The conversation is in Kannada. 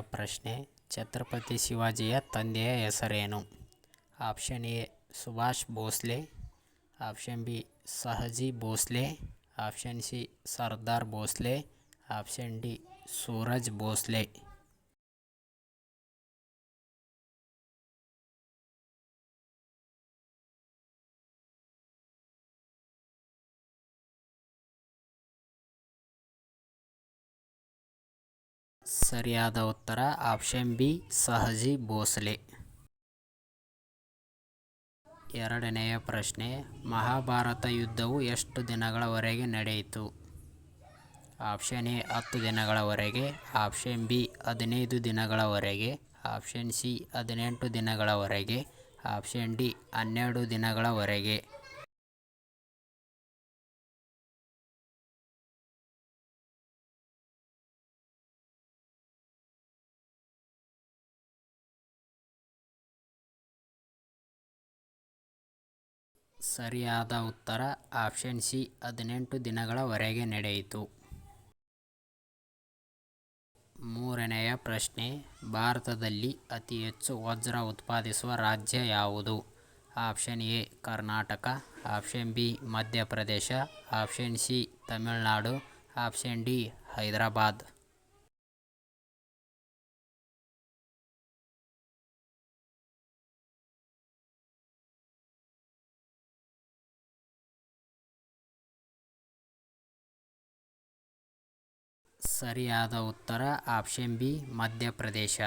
ಪ್ರಶ್ನೆ, ಛತ್ರಪತಿ ಶಿವಾಜಿಯ ತಂದೆಯ ಹೆಸರೇನು? Option A, Subhash Bhosale. Option B, Shahaji Bhosale. Option C, Sardar Bhosale. Option D, Suraj Bhosale. ಸರಿಯಾದ ಉತ್ತರ ಆಪ್ಷನ್ ಬಿ, ಸಹಜಿ ಭೋಸ್ಲೆ. ಎರಡನೆಯ ಪ್ರಶ್ನೆ, ಮಹಾಭಾರತ ಯುದ್ಧವು ಎಷ್ಟು ದಿನಗಳವರೆಗೆ ನಡೆಯಿತು? ಆಪ್ಷನ್ ಎ, ಹತ್ತು ದಿನಗಳವರೆಗೆ. ಆಪ್ಷನ್ ಬಿ, ಹದಿನೈದು ದಿನಗಳವರೆಗೆ. ಆಪ್ಷನ್ ಸಿ, ಹದಿನೆಂಟು ದಿನಗಳವರೆಗೆ. ಆಪ್ಷನ್ ಡಿ, ಹನ್ನೆರಡು ದಿನಗಳವರೆಗೆ. ಸರಿಯಾದ ಉತ್ತರ ಆಪ್ಷನ್ ಸಿ ಹದಿನೆಂಟು ದಿನಗಳವರೆಗೆ ನಡೆಯಿತು. ಮೂರನೆಯ ಪ್ರಶ್ನೆ, ಭಾರತದಲ್ಲಿ ಅತಿ ಹೆಚ್ಚು ವಜ್ರ ಉತ್ಪಾದಿಸುವ ರಾಜ್ಯ ಯಾವುದು? Option A, Karnataka. Option B, Madhya Pradesh. Option C, Tamil Nadu. Option D, Hyderabad. ಸರಿಯಾದ ಉತ್ತರ ಆಪ್ಷನ್ ಬಿ ಮಧ್ಯಪ್ರದೇಶ.